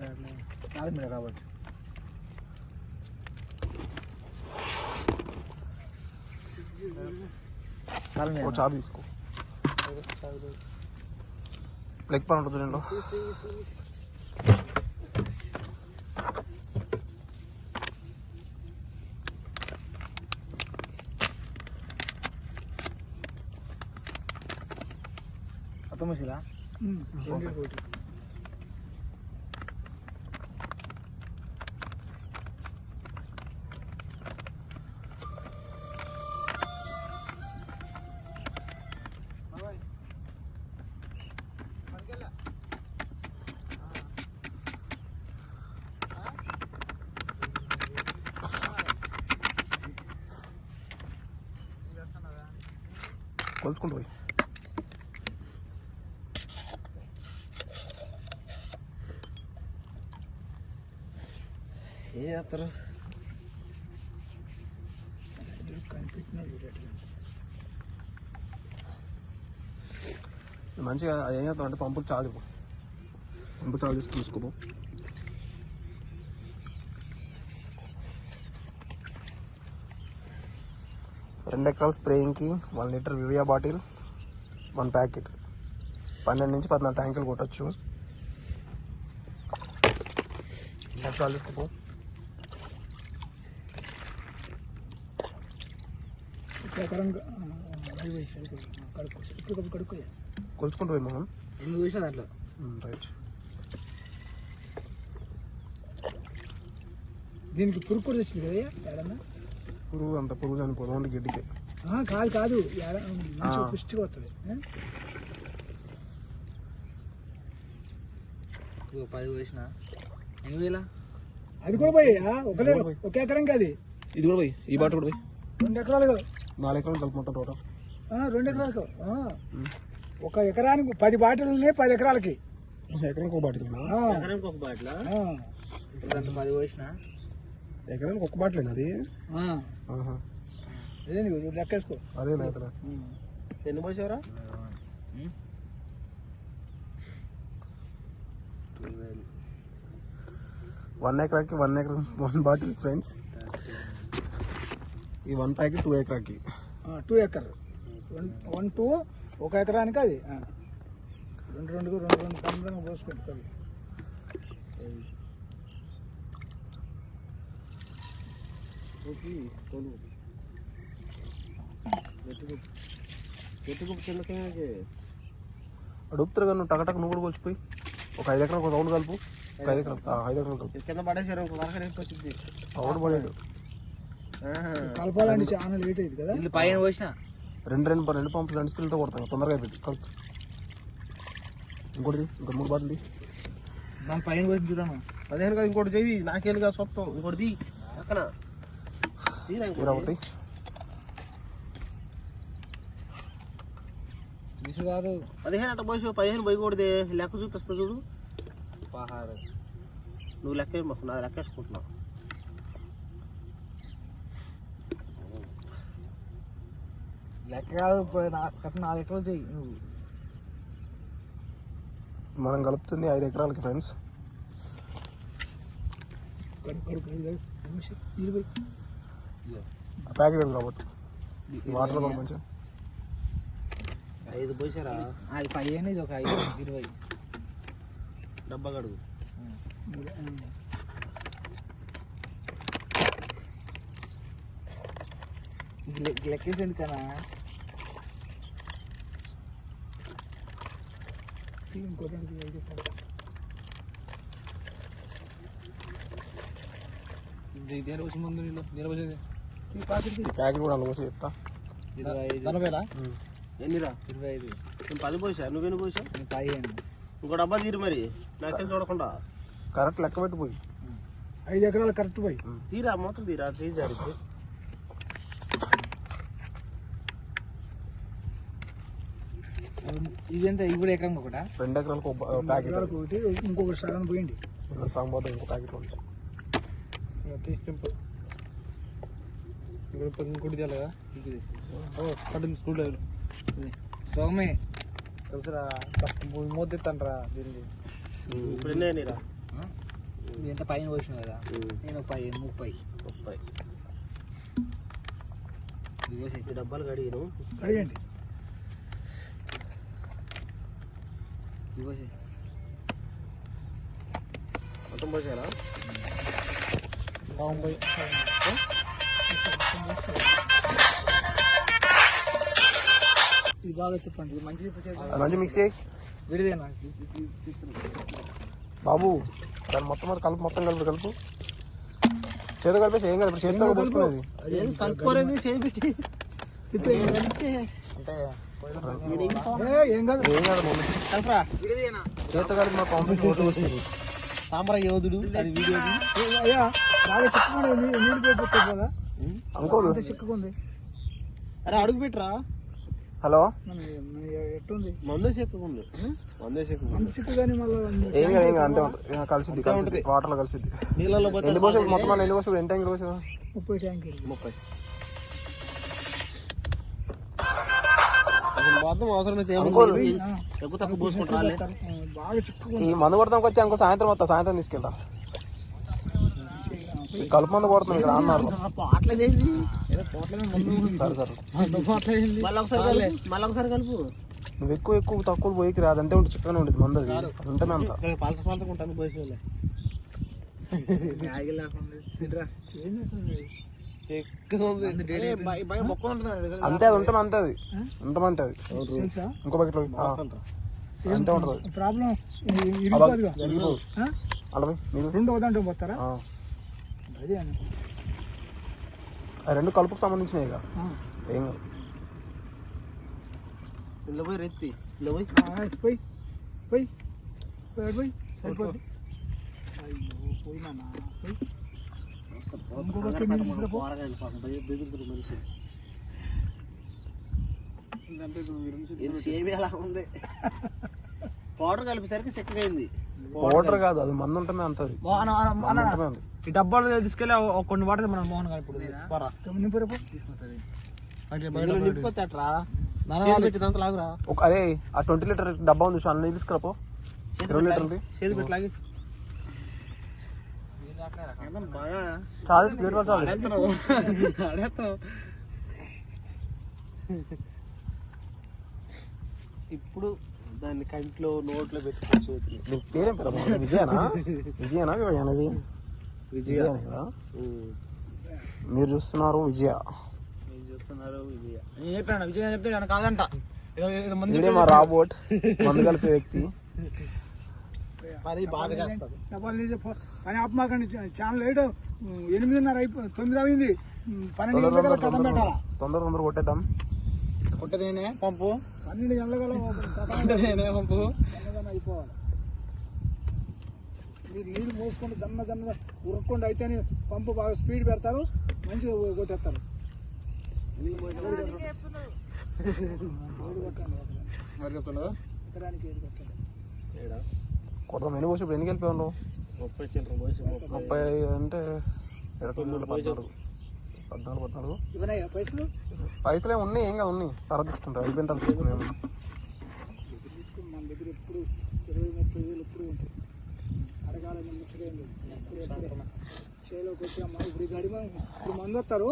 నాలుగు మీద కాబట్టి నాలుగు మీద ఒక చాప తీసుకో లెగ్ పని ఉంటుంది చూడండి కొత్త కొలుచుకుంటూ పోయి. ఏ చేస్తారు మంచిగా ఏం చేస్తాం అంటే పంపులు చాలు పంపు చాలు తీసుకుని తీసుకోపో రెండు ఎకరాల స్ప్రేయింగ్కి వన్ లీటర్ వివియా బాటిల్ వన్ ప్యాకెట్. పన్నెండు నుంచి పద్నాలుగు ట్యాంకులు కొట్టచ్చు. తీసుకోపో. కొలుచుకుంటూ పోయి మనం. చూసినా రైట్. దీనికి పురుగు కూడా వచ్చింది కదా ఏడన్నా? పురుగు అంత పురుగు చనిపోదు ఓన్లీ గిడ్డికే. కాదు కాదు. పుష్టిగా వస్తుంది పది వేసిన ఎన్ని వేల అది కూడా పోయా ఒక కూడా పోయి. ఒక ఎకరం కాదు ఇది కూడా పోయి ఈ బాట కూడా పోయి. రెండు ఎకరాలు నాలుగు ఎకరాలు కలిపి మొత్తం టోటల్ రెండు ఎకరాలకు ఆ. ఒక ఎకరానికి పది బాటిల్ ఉన్నాయి పది ఎకరాలకి. ఎకరానికి ఒక బాటిల్. ఎకరానికి ఒక బాటిల్? ఆ. పది పోసిన. ఎకరానికి ఒక బాటిల్ అది ఆ. ఆహా. ఇదే నీకు లెక్కేసుకో అదే నేతలే ఎన్ని పోసావరా వన్ ఎకరాకి one acre one bottle friends ఈ వన్ ప్యాకెట్ టూ ఎకరాకి two acre one one two ఒక ఎకరానికి అది ఆ. రెండు రెండు రెండు రెండు పండ్లను పోసి పెట్టుకోవాలి అడుగుతారు కానీ నువ్వు టకటక నువ్వు కూడా కొలిచిపోయి. ఒక ఐదు ఎకరాలు ఒక రౌండ్ కలుపు. ఒక ఐదు ఎకరాలు ఆ, ఐదు ఎకరాలు కలుపు. కింద పడేసారు ఒక వరక రేపు వచ్చింది. రౌండ్ పడేడు. కలపాలంటే చాలా లేట్ అయింది కదా? ఇల్లు పైన పోసిన? రెండు రెండు రెండు పంపులు రెండు స్పీడ్తో కొడతాను తొందరగా అయిపోయింది. కలుపు. ఇంకోటిది? ఇంకా మూడు బాటిల్ది? దాని పైన పోసి చూడను పదిహేను కదా ఇంకోటి చెయ్యి. నాకేలుగా సొత్తం ఇంకోటి తీ పక్కన కాదు పదిహేను అట్ట పోసి పదిహేను పోయకూడదే లెక్క చూపిస్తా చూడు పహారు నువ్వు లెక్క మాకు నా లెక్క వేసుకుంటున్నావు లెక్క కాదు నాలుగు ఎకరాలు చెయ్యి నువ్వు మనం కలుపుతుంది ఐదు ఎకరాలకి ఫ్రెండ్స్ ప్యాకెట్ కాబట్టి వాటర్ కూడా మంచిగా ఐదు పోసారా? అది పదిహేను ఇది ఒక ఐదు ఇరవై. డబ్బా ఇది లె- లెక్కేసి ఎందుకనా దేని వచ్చి ముందు నీళ్ళు? ఈ ప్యాకెట్ కూడా చెప్తా. ఇరవై ఐదు. నలభైలా. ఎన్నిరా ఇరవై ఐదు. నేను పది పోసా నువ్వెన్ని పోసా నేను పదిహేను. ఇంకో డబ్బా తీరు మరి. నాకేం చూడకుండా. కరెక్ట్ లెక్క పెట్టిపోయి ఐదు ఎకరాలు కరెక్ట్ పోయి. తీరా? మొత్తం తీరా? ఇదంతా? కూడా ఎకరం ఒకట? రెండు ఎకరాలకు ప్యాకెట్. ఒకటి ఇంకొక సగం పోయింది. ఇలా సాంబార్ ఇంకో ప్యాకెట్ ఉంది. ఇంకోటి తెలగా ఇది కట్టింది స్కూల్ డ్రైవర్. సోమే తెలుసురా దీన్ని. ఇప్పుడు ఎన్ని నువ్వు ఎంత పైన పోసినావు కదా? నేను పై ముప్పై. ముప్పై. డబ్బాలు కడిగిను పోసి. మొత్తం పోసారా? సగం పోయి. మంచి మిక్స్ బాబు దాన్ని మొత్తం అది కలుపు మొత్తం కలుపు కలుపు. చేతితో కలిపేసి ఏం కాదు చేతితో పోసుకునేది. కలుపుకోలేదు చేపెట్టి అంటే ఏ, కాదు. చేతితో కలిపి మా పోసుకునేది సాంబార యోధుడు అది వీడియోది. ఏ, అయ్యా బాగా చిక్కుకుని నీళ్ళు పోయి కదా. అనుకోదు చిక్కుకుంది అరే అడుగు పెట్టరా. హలో? ఎట్టుంది? మందే చెక్కుకుండు మందే చిక్కు కానీ మళ్ళీ ఏం కాదు ఏం కాదు అంతే ఉంటుంది. కలిసిద్ది కలిసిద్ది. వాటర్లో కలిసిద్ది. నీళ్ళలో ఎన్ని మొత్తం ఎన్ని పోసావు? ఎంత ట్యాంకులు ముప్పై ట్యాంకీలు. ముప్పై. ఈ మందు కొడతానికి వచ్చి అనుకో సాయంత్రం వస్తా. సాయంత్రం తీసుకెళ్తా. కలుపు మందు కొడుతున్నాం ఇక్కడ అన్నారు సరే సరే. కలుపు నువ్వు ఎక్కువ ఎక్కువ తక్కువ పోయికి రాదు. అంతే ఉంటుంది చిక్కగానే ఉంటుంది మందు అది. అది ఉంటేనే అంత. పలస పలసకుంటాను చెక్కుగా అంతే అది ఉంటే అంతే అది. ఉంటే అంతే అది. ఇంకో బకెట్లో ఆ, అంతే ఉంటుంది. ప్రాబ్లం? రెండు ఒకదాంట్లో పోతారా? ఆ. అదే అని ఆ రెండు కలుపుకు సంబంధించినవి. ఏం పోయి రెత్తి. పోయి. పోయి. పోయి. పోయి పోయి. సరిపోద్ది అయ్యో పోయినా పోయి. ఇంకో బకెట్ నీళ్ళు తీసుకురా పో. బెదురుతుంది మనిషి. ఇది సేమ్ ఎలా ఉంది. పౌడర్ కలిపేసరికి చెక్కగా అయింది. పౌడర్ కాదు అది మందు ఉంటమే అంత ఈ డబ్బాలు తీసుకెళ్ళి కొన్ని వాటర్ మన మోహన్ గారు ఇప్పుడు అరే ఆ ట్వంటీ లీటర్ డబ్బా ఉంది చూసి అన్ని తీసుకురాపో ఇరవై లీటర్ది చేతి పెట్టి లాగి. బాగా చాలా స్పీడ్గా చాలు. ఇప్పుడు దాన్ని కంట్లో నోట్లో పెట్టుకోవచ్చు నీ పేరేం పేరు అమ్మా? విజయనా? విజయనా విజయనది విజయనే కదా? మీరు చూస్తున్నారు విజయ. చూస్తున్నారు విజయ. నేను చెప్పాను విజయ్ చెప్తే కాదంట. మా రాబోట్ మందు కలిపే వ్యక్తి. మరి బాగా చేస్తారు డబ్బాలు నీళ్ళు పో. పని ఆపమాకండి. ఛానల్ ఏడు ఎనిమిదిన్నర అయిపో తొమ్మిది అయింది. పన్నెండు తొందర గంటల తొందర కథం తొందర పెట్టాలా? తొందర తొందర కొట్టేద్దాం. కొట్టదేనే పంపు. పన్నెండు గంటల కల్లా కొట్టదేనే పంపు దన్నదన్న అయిపోవాలి. మీరు నీళ్ళు మోసుకొని దన్న దన్న ఉరక్కుండా అయితేనే పంపు బాగా స్పీడ్ పెడతారు మంచిగా కొట్టేస్తారు. కొడదాం ఎన్ని పోసి ఇప్పుడు ఎన్ని ఉన్నావు ముప్పై అంటే ఇరవై పద్నాలుగు. పద్నాలుగు పద్నాలుగు. ఇవన్నాయా పైసలు? పైసలే ఉన్నాయి ఏం కాదు ఉన్నాయి. తర్వాత తీసుకుంటారు అయిపోయిన తర్వాత తీసుకున్నాము మన దగ్గర ఎప్పుడు ఇరవై ముప్పై వేలు ఎప్పుడు ఉంటాయి? అడగాలని ముచ్చటేం లేదు ఎప్పుడు ఎప్పుడే? చేలోకి వచ్చామా? ఇప్పుడు గడిమ? ఇప్పుడు మందు వస్తారు?